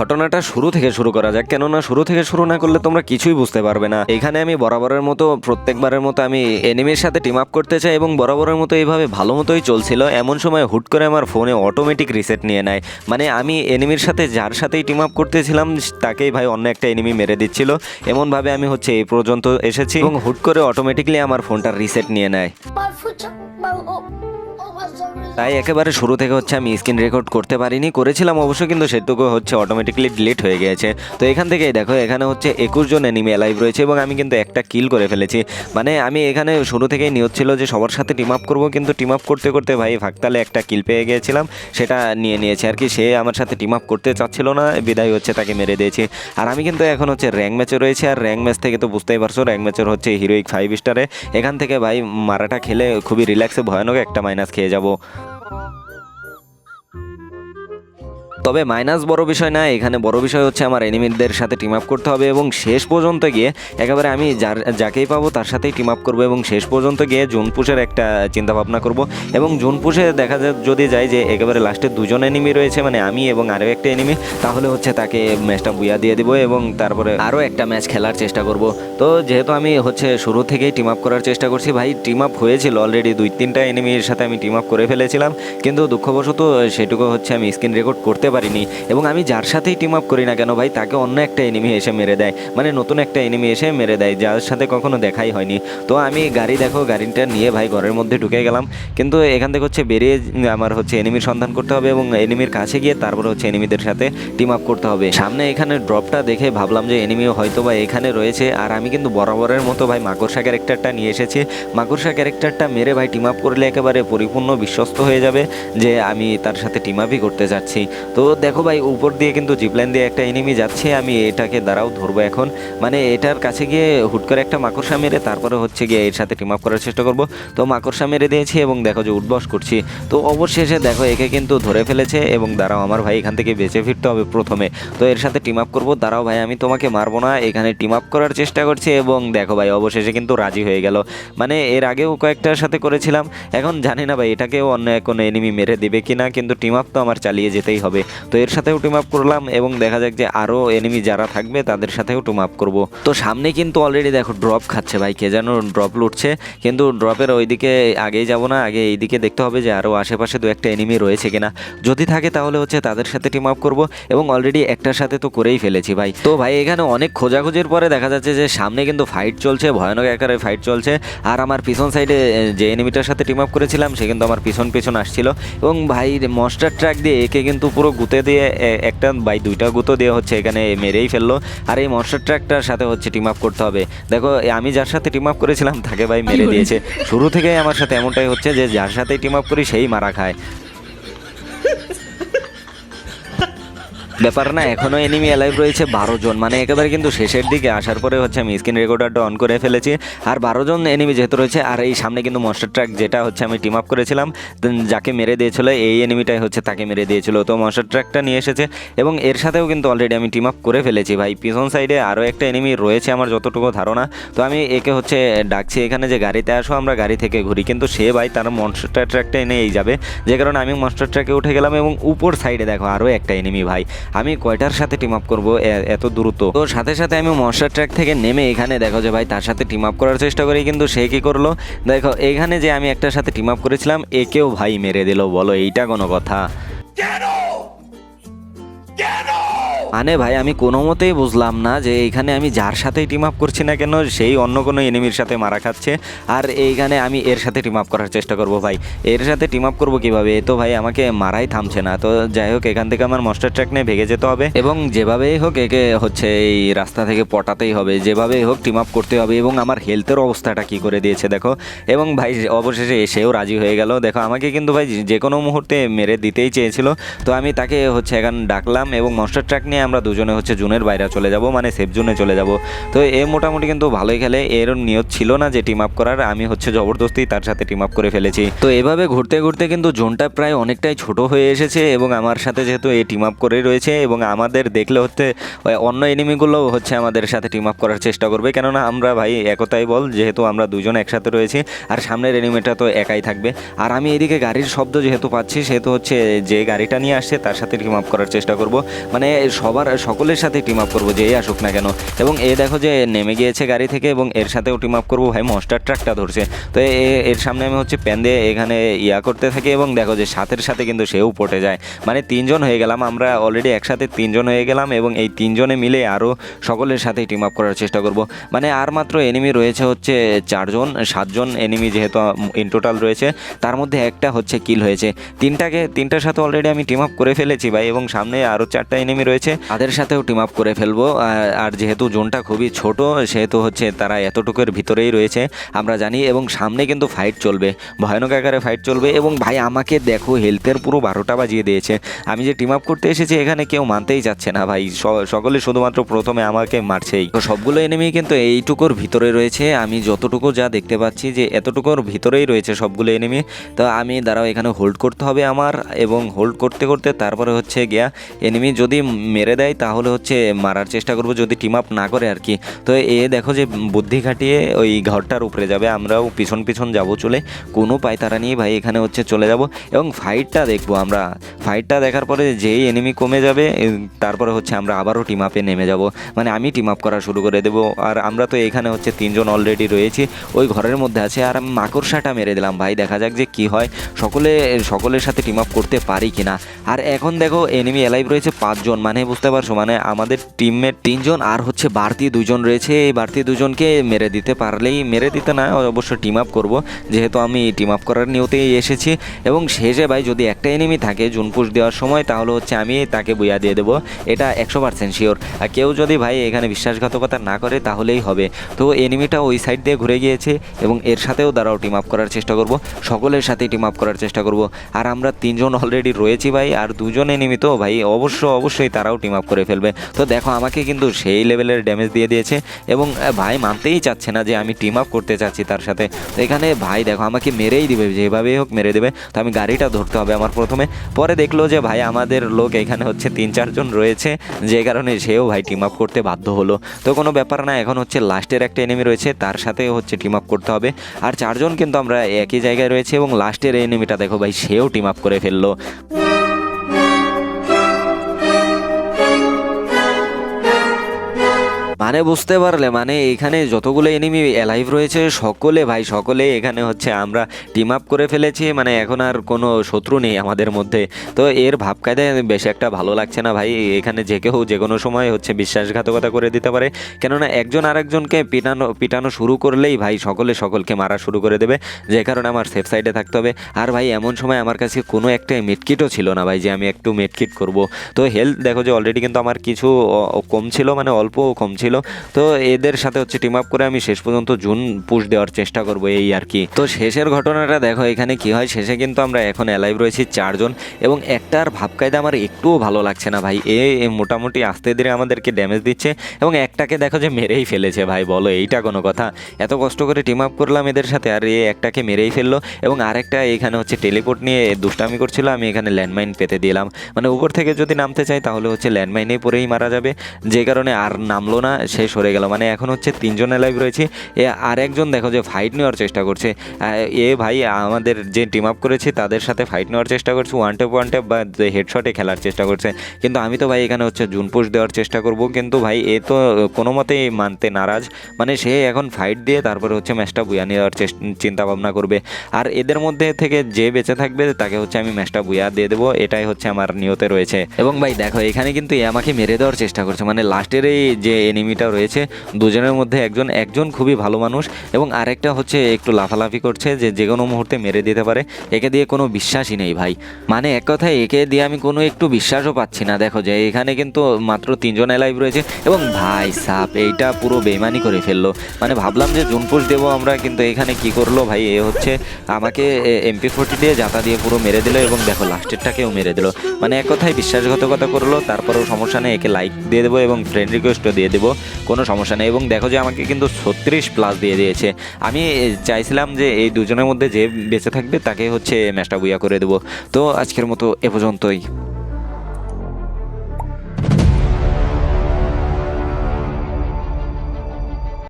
ঘটনাটা শুরু থেকে শুরু করা যাক। কেননা শুরু থেকে শুরু না করলে তোমরা কিছুই বুঝতে পারবে না। এখানে আমি বরাবরের মতো, প্রত্যেকবারের মতো আমি এনিমির সাথে টিম আপ করতে চাই এবং বরাবরের মতো এইভাবে ভালো মতোই চলছিল। এমন সময় হুট করে আমার ফোনে অটোমেটিক রিসেট নিয়ে নেয়। মানে আমি এনিমির সাথে যার সাথেই টিম আপ করতেছিলাম, তাকেই ভাই অন্য একটা এনিমি মেরে দিচ্ছিল। এমনভাবে আমি হচ্ছে এই পর্যন্ত এসেছি এবং হুট করে অটোমেটিকলি আমার ফোনটা রিসেট নিয়ে নেয়। তাই একেবারে শুরু থেকে হচ্ছে আমি স্ক্রিন রেকর্ড করতে পারিনি। করেছিলাম অবশ্য, কিন্তু সেটুকু হচ্ছে অটোমেটিকলি ডিলিট হয়ে গিয়েছে। তো এখান থেকেই দেখো, এখানে হচ্ছে একুশ জন এনিমি লাইভ রয়েছে এবং আমি কিন্তু একটা কিল করে ফেলেছি। মানে আমি এখানে শুরু থেকেই নিয়ত ছিল যে সবার সাথে টিম আপ করব, কিন্তু টিম আপ করতে করতে ভাই ফাঁকতালে একটা কিল পেয়ে গিয়েছিলাম, সেটা নিয়ে নিয়েছে আর কি। সে আমার সাথে টিম আপ করতে চাচ্ছিল না, বিদায় হচ্ছে তাকে মেরে দিয়েছি। আর আমি কিন্তু এখন হচ্ছে র্যাঙ্ক ম্যাচে রয়েছে, আর র্যাঙ্ক ম্যাচ থেকে তো বুঝতেই পারছ র্যাঙ্ক ম্যাচের হচ্ছে হিরোইক ফাইভ স্টারে এখান থেকে ভাই মারাটা খেলে খুবই রিল্যাক্সে ভয়ানক একটা মাইনাস খেয়ে যাব। তবে মাইনাস বড় বিষয় না, এখানে বড় বিষয় হচ্ছে আমার এনিমিদের সাথে টিম আপ করতে হবে এবং শেষ পর্যন্ত গিয়ে একেবারে আমি যার, যাকেই পাবো তার সাথেই টিম আপ করব এবং শেষ পর্যন্ত গিয়ে জুন পুষের একটা চিন্তা ভাবনা করব এবং জুন পুষে দেখা যায়, যদি যায় যে একেবারে লাস্টে দুজন এনিমি রয়েছে মানে আমি এবং আরও একটা এনিমি তাহলে হচ্ছে তাকে ম্যাচটা বুয়া দিয়ে দিব এবং তারপরে আরও একটা ম্যাচ খেলার চেষ্টা করব। তো যেহেতু আমি হচ্ছে শুরু থেকেই টিম আপ করার চেষ্টা করছি, ভাই টিম আপ হয়েছিল অলরেডি দুই তিনটা এনিমির সাথে আমি টিম আপ করে ফেলেছিলাম, কিন্তু দুঃখবশত সেটুকু হচ্ছে আমি স্ক্রিন রেকর্ড করতে পারিনি। এবং আমি যার সাথেই টিম আপ করি না কেন ভাই, তাকে অন্য একটা এনিমি এসে মেরে দেয়। মানে নতুন একটা এনিমি এসে মেরে দেয়, যার সাথে কখনো দেখাই হয়নি। তো আমি গাড়ি দেখো, গাড়িটা নিয়ে ভাই ঘরের মধ্যে ঢুকে গেলাম। কিন্তু এখান থেকে হচ্ছে বেরিয়ে আমার হচ্ছে এনিমির সন্ধান করতে হবে এবং এনিমির কাছে গিয়ে তারপরে হচ্ছে এনিমিদের সাথে টিম আপ করতে হবে। সামনে এখানে ড্রপটা দেখে ভাবলাম যে এনিমিও হয়তো বা এখানে রয়েছে। আর আমি কিন্তু বরাবরের মতো ভাই মাকড়সা ক্যারেক্টারটা নিয়ে এসেছি। মাকড়সা ক্যারেক্টারটা মেরে ভাই টিম আপ করলে একেবারে পরিপূর্ণ বিশ্বস্ত হয়ে যাবে যে আমি তার সাথে টিম আপই করতে যাচ্ছি। তো দেখো ভাই, উপর দিয়ে কিন্তু জিপলাইন দিয়ে একটা এনিমি যাচ্ছে, আমি এটাকে দ্বারাও ধরবো এখন। মানে এটার কাছে গিয়ে হুট করে একটা মাকড়সা মেরে তারপরে হচ্ছে গিয়ে এর সাথে টিম আপ করার চেষ্টা করব। তো মাকড়সা মেরে দিয়েছি এবং দেখো যে উঠবস করছি। তো অবশেষে দেখো একে কিন্তু ধরে ফেলেছে এবং দাঁড়াও, আমার ভাই এখান থেকে বেঁচে ফিরতে হবে প্রথমে। তো এর সাথে টিম আপ করব, দাঁড়াও ভাই, আমি তোমাকে মারবো না, এখানে টিম আপ করার চেষ্টা করছি এবং দেখো ভাই, অবশেষে কিন্তু রাজি হয়ে গেল। মানে এর আগেও কয়েকটার সাথে করেছিলাম, এখন জানি না ভাই, এটাকেও অন্য কোনো এনিমি মেরে দেবে কিনা, কিন্তু টিম আপ তো আমার চালিয়ে যেতেই হবে। তো এর সাথেও টিম আপ করলাম এবং দেখা যাক যে আরও এনিমি যারা থাকবে তাদের সাথেও টিম আপ করব। তো সামনে কিন্তু অলরেডি দেখো ড্রপ খাচ্ছে ভাই, কে যেন ড্রপ লুটছে। কিন্তু ড্রপের ওইদিকে আগেই যাব না, আগে এইদিকে দেখতে হবে যে আরও আশেপাশে দু একটা এনিমি রয়েছে কিনা। যদি থাকে তাহলে হচ্ছে তাদের সাথে টিম আপ করব এবং অলরেডি একটার সাথে তো করেই ফেলেছি ভাই। তো ভাই এখানে অনেক খোঁজাখুঁজির পরে দেখা যাচ্ছে যে সামনে কিন্তু ফাইট চলছে, ভয়ানক আকারে ফাইট চলছে। আর আমার পিছন সাইডে যে এনিমিটার সাথে টিম আপ করেছিলাম, সে কিন্তু আমার পিছন পিছন আসছিল। এবং ভাই মস্টার ট্র্যাক দিয়ে একে কিন্তু পুরো গুতে দিয়ে একটা বাই দুইটা গুঁতো দিয়ে হচ্ছে এখানে মেরেই ফেলল। আর এই মনস্টার ট্র্যাকটার সাথে হচ্ছে টিম আপ করতে হবে। দেখো আমি যার সাথে টিম আপ করেছিলাম তাকে ভাই মেরে দিয়েছে। শুরু থেকেই আমার সাথে এমনটাই হচ্ছে যে যার সাথে টিম আপ করি সেই মারা খায়। ব্যাপার না, এখনও এনিমি অ্যালাইভ রয়েছে বারো জন। মানে একেবারে কিন্তু শেষের দিকে আসার পরে হচ্ছে আমি স্ক্রিন রেকর্ডারটা অন করে ফেলেছি। আর বারো জন এনিমি যেহেতু রয়েছে, আর এই সামনে কিন্তু মনস্টার ট্র্যাক যেটা হচ্ছে আমি টিম আপ করেছিলাম যাকে মেরে দিয়েছিল, এই এনিমিটাই হচ্ছে তাকে মেরে দিয়েছিল। তো মনস্টার ট্র্যাকটা নিয়ে এসেছে, এবং এর সাথেও কিন্তু অলরেডি আমি টিম আপ করে ফেলেছি। ভাই, পিছন সাইডে আরও একটা এনিমি রয়েছে আমার যতটুকু ধারণা। তো আমি একে হচ্ছে ডাকছি, এখানে যে গাড়িতে আসো, আমরা গাড়ি থেকে ঘুরি। কিন্তু সে ভাই তার মনস্টার ট্র্যাকটা এনেই যাবে। যে কারণে আমি মনস্টার ট্র্যাকে উঠে গেলাম, এবং উপর সাইডে দেখো আরও একটা এনিমি ভাই। আমি কয়টার সাথে টিম আপ করব? এত দ্রুত। তো সাথে সাথে আমি মশার ট্র্যাক থেকে নেমে এখানে দেখো যে ভাই তার সাথে টিম আপ করার চেষ্টা করি, কিন্তু সে কী করল? দেখো, এখানে যে আমি একটার সাথে টিম আপ করেছিলাম, একেও ভাই মেরে দিল, বলো এইটা কোনো কথা? মানে ভাই, আমি কোনো মতেই বুঝলাম না যে এইখানে আমি যার সাথেই টিম আপ করছি না কেন, সেই অন্য কোনো এনিমির সাথে মারা খাচ্ছে। আর এইখানে আমি এর সাথে টিম আপ করার চেষ্টা করব ভাই। এর সাথে টিম আপ করব কীভাবে? এ তো ভাই আমাকে মারাই থামছে না। তো যাই হোক, এখান থেকে আমার মস্টার ট্র্যাক নিয়ে ভেগে যেতে হবে। এবং যেভাবেই হোক, একে হচ্ছে এই রাস্তা থেকে পটাতেই হবে। যেভাবেই হোক টিম আপ করতে হবে। এবং আমার হেলথের অবস্থাটা কি করে দিয়েছে, দেখো। এবং ভাই, অবশেষে এসেও রাজি হয়ে গেল। দেখো, আমাকে কিন্তু ভাই, যে কোনো মুহূর্তে মেরে দিতেই চেয়েছিল। তো আমি তাকে হচ্ছে এখন ডাকলাম এবং মনস্টার ট্র্যাক নিয়ে আমরা দুজনে হচ্ছে জুনের বাইরে চলে যাব মানে সেফ জুনে চলে যাব। তো এ মোটামুটি কিন্তু ভালোই খেলে, এর নিয়ত ছিল না যে টিম আপ করার, আমি হচ্ছে জবরদস্তি তার সাথে টিম আপ করে ফেলেছি। তো এভাবে ঘুরতে ঘুরতে কিন্তু জোনটা প্রায় অনেকটাই ছোট হয়ে এসেছে এবং আমার সাথে যেহেতু এই টিম আপ করে রয়েছে এবং আমাদের দেখলে হচ্ছে অন্য এনিমিগুলো হচ্ছে আমাদের সাথে টিম আপ করার চেষ্টা করবে। কেননা আমরা ভাই একতাই বল, যেহেতু আমরা দুজন একসাথে রয়েছি, আর সামনের এনিমিটা তো একাই থাকবে। আর আমি এদিকে গাড়ির শব্দ যেহেতু পাচ্ছি, সেহেতু হচ্ছে যে গাড়িটা নিয়ে আসছে, তার সাথে টিম আপ করার চেষ্টা করব। মানে সব সবার, সকলের সাথে টিম আপ করব, যেই আসুক না কেন। এবং এ দেখো যে নেমে গিয়েছে গাড়ি থেকে এবং এর সাথেও টিম আপ করব, ভাই মস্টার ট্রাকটা ধরছে। তো এর সামনে আমি হচ্ছে প্যান দিয়ে এখানে ইয়া করতে থাকি এবং দেখো যে সাথের সাথে কিন্তু সেও পটে যায়। মানে তিনজন হয়ে গেলাম, আমরা অলরেডি একসাথে তিনজন হয়ে গেলাম এবং এই তিনজনে মিলে আরও সকলের সাথেই টিম আপ করার চেষ্টা করব। মানে আর মাত্র এনিমি রয়েছে হচ্ছে চারজন, সাতজন এনিমি যেহেতু ইন টোটাল রয়েছে, তার মধ্যে একটা হচ্ছে কিল হয়েছে। তিনটাকে, তিনটার সাথে অলরেডি আমি টিম আপ করে ফেলেছি ভাই এবং সামনে আরও চারটা এনিমি রয়েছে। তাদের সাথেও টিম আপ করে ফেলব। আর- যেহেতু জোনটা খুবই ছোট, সেহেতু হচ্ছে তারা এতটুকুর ভিতরেই রয়েছে, আমরা জানি, এবং সামনে কিন্তু ফাইট চলবে। ভয়ানক আকারে ফাইট চলবে, এবং ভাই আমাকে দেখো হেলথের পুরো বারোটা বাজিয়ে দিয়েছে। আমি যে টিম আপ করতে এসেছি, এখানে কেউ মানতেই যাচ্ছে না ভাই। সকলে শুধুমাত্র প্রথমে আমাকে মারছেই। তো সবগুলো এনিমি কিন্তু এইটুকুর ভিতরে রয়েছে। আমি যতটুকু যা দেখতে পাচ্ছি যে এতটুকুর ভিতরেই রয়েছে সবগুলো এনিমি তো আমি, দাঁড়াও, এখানে হোল্ড করতে হবে আমার, এবং হোল্ড করতে করতে তারপরে হচ্ছে গিয়া এনিমি যদি মেরে দেয়, তাহলে হচ্ছে মারার চেষ্টা করব যদি টিম আপ না করে আর কি তো এ দেখো যে বুদ্ধি খাটিয়ে ওই ঘরটার উপরে যাবে, আমরাও পিছন পিছন যাব চলে, কোনো পায়তারা নিয়ে ভাই, এখানে হচ্ছে চলে যাব। এবং ফাইটটা দেখব আমরা ফাইটটা দেখার পরে যেই এনিমি কমে যাবে তারপরে হচ্ছে আমরা আবারও টিম আপে নেমে যাব। মানে আমি টিম আপ করা শুরু করে দেবো, আর আমরা তো এখানে হচ্ছে তিনজন অলরেডি রয়েছি, ওই ঘরের মধ্যে আছে, আর আমি মাকড়সাটা মেরে দিলাম ভাই, দেখা যাক যে কি হয়। সকলে, সকলের সাথে টিম আপ করতে পারি কিনা। আর এখন দেখো এনিমি অ্যালাইভ রয়েছে পাঁচজন মানে বুঝতে পারছ? মানে আমাদের টিমমেট তিনজন আর হচ্ছে বাড়তি দুজন রয়েছে। এই বাড়তি দুজনকে মেরে দিতে পারলেই মেরে দিতে না, অবশ্য টিম আপ করব। যেহেতু আমি টিম আপ করার নিয়তেই এসেছি। এবং শেষে ভাই যদি একটা এনিমি থাকে, জুন পুশ দেওয়ার সময়, তাহলে হচ্ছে আমি তাকে বইয়া দিয়ে দেবো। এটা একশো পার্সেন্ট শিওর আর কেউ যদি ভাই এখানে বিশ্বাসঘাতকতা না করে, তাহলেই হবে। তো এনিমিটা ওই সাইড দিয়ে ঘুরে গিয়েছে এবং এর সাথেও দাঁড়াও টিম আপ করার চেষ্টা করব। সকলের সাথে টিম আপ করার চেষ্টা করব। আর আমরা তিনজন অলরেডি রয়েছি ভাই, আর দুজন এনিমি তো ভাই, অবশ্য অবশ্যই তারাও টিম আপ করে ফেলবে। তো দেখো, আমাকে কিন্তু সেই লেভেলের ড্যামেজ দিয়ে দিয়েছে এবং ভাই মানতেই চাচ্ছে না যে আমি টিম আপ করতে চাচ্ছি তার সাথে। তো এখানে ভাই দেখো, আমাকে মেরেই দিবে, যেভাবেই হোক মেরে দেবে। তো আমি গাড়িটা ধরতে হবে আমার প্রথমে। পরে দেখল যে ভাই আমাদের লোক এখানে হচ্ছে তিন চারজন রয়েছে, যে কারণে সেও ভাই টিম আপ করতে বাধ্য হলো। তো কোনো ব্যাপার না, এখন হচ্ছে লাস্টের একটা এনিমি রয়েছে, তার সাথে হচ্ছে টিম আপ করতে হবে। আর চারজন কিন্তু আমরা একই জায়গায় রয়েছে এবং লাস্টের এনিমিটা দেখো ভাই, সেও টিম আপ করে ফেলল। মানে বুঝতে পারলে মানে এখানে যতগুলো এনিমি অ্যালাইভ রয়েছে, সকলে ভাই, সকলে এখানে হচ্ছে আমরা টিম আপ করে ফেলেছি মানে এখন আর কোনো শত্রু নেই আমাদের মধ্যে। তো এর ভাব কায়দায় বেশ একটা ভালো লাগছে না ভাই, এখানে যে কেউ যে কোনো সময় হচ্ছে বিশ্বাসঘাতকতা করে দিতে পারে। কেননা একজন আরেকজনকে পিটানো পিটানো শুরু করলেই ভাই সকলে সকলকে মারা শুরু করে দেবে, যে কারণে আমার সেফ সাইডে থাকতে হবে। আর ভাই এমন সময় আমার কাছে কোনো একটা মেডকিটও ছিল না ভাই, যে আমি একটু মেডকিট করব। তো হেলথ দেখো যে অলরেডি কিন্তু আমার কিছু কম ছিল মানে অল্প কম ছিল। তো এদের সাথে হচ্ছে টিম আপ করে আমি শেষ পর্যন্ত জুন পুশ দেওয়ার চেষ্টা করব এই আর কি। তো শেষের ঘটনাটা দেখো, এখানে কি হয়? শেষে কিন্তু আমরা এখন অ্যালাইভ রয়েছি চারজন এবং একটার ভাব কায়দা আমার একটুও ভালো লাগছে না ভাই। এ এ মোটামুটি আস্তে ধীরে আমাদেরকে ড্যামেজ দিচ্ছে এবং একটাকে দেখো যে মেরেই ফেলেছে ভাই, বলো এইটা কোনো কথা। এত কষ্ট করে টিম আপ করলাম এদের সাথে আর এ একটাকে মেরেই ফেলল এবং আরেকটা এখানে হচ্ছে টেলিপোর্ট নিয়ে দুষ্টামি করছিল, আমি এখানে ল্যান্ডমাইন পেতে দিলাম। মানে উপর থেকে যদি নামতে চাই তাহলে হচ্ছে ল্যান্ডমাইনে পরেই মারা যাবে। যে কারণে আর নামলো না সে সরে গেল। মানে এখন হচ্ছে তিনজন লাইভ রয়েছে। এ আর একজন দেখো যে ফাইট নেওয়ার চেষ্টা করছে। এ ভাই, আমাদের যে টিম আপ করেছে, তাদের সাথে ফাইট নেওয়ার চেষ্টা করছে। ওয়ান টেপ ওয়ান টেপ বা হেডশটে খেলার চেষ্টা করছে। কিন্তু আমি তো ভাই এখানে হচ্ছে জুন পুশ দেওয়ার চেষ্টা করব। কিন্তু ভাই, এ তো কোনো মতেই মানতে নারাজ। মানে সে এখন ফাইট দিয়ে তারপরে হচ্ছে ম্যাচটা বুয়া নেওয়ার চিন্তা ভাবনা করবে। আর এদের মধ্যে থেকে যে বেঁচে থাকবে, তাকে হচ্ছে আমি ম্যাচটা বুয়া দিয়ে দেবো। এটাই হচ্ছে আমার নিয়তে রয়েছে। এবং ভাই, দেখো, এখানে কিন্তু এ আমাকে মেরে দেওয়ার চেষ্টা করছে। মানে লাস্টের এই যে এনিমিটা রয়েছে। দুজনের মধ্যে একজন একজন খুবই ভালো মানুষ এবং আরেকটা হচ্ছে একটু লাফালাফি করছে যে যে কোনো মুহূর্তে মেরে দিতে পারে। একে দিয়ে কোনো বিশ্বাসই নেই ভাই। মানে এক কথায় একে দিয়ে আমি কোনো একটু বিশ্বাসও পাচ্ছি না। দেখো যে এখানে কিন্তু মাত্র তিনজন লাইভ রয়েছে এবং ভাই সাপ, এইটা পুরো বেমানি করে ফেলল। মানে ভাবলাম যে জুনপুষ দেবো আমরা, কিন্তু এখানে কি করল ভাই? এ হচ্ছে আমাকে এমপি ফোর্টি দিয়ে জাতা দিয়ে পুরো মেরে দিল এবং দেখো লাস্টেরটাকেও মেরে দিল। মানে এক কথায় বিশ্বাসঘাতকতা করল, তারপরেও সমস্যা নেই, একে লাইক দিয়ে দেবো এবং ফ্রেন্ড রিকোয়েস্টও দিয়ে দেবো। কোনো সমস্যা নেই। এবং দেখো যে আমাকে কিন্তু ছত্রিশ প্লাস দিয়ে দিয়েছে। আমি চাইছিলাম যে এই দুজনের মধ্যে যে বেঁচে থাকবে তাকে হচ্ছে ম্যাচটা বুইয়া করে দেবো। তো আজকের মতো এ পর্যন্তই।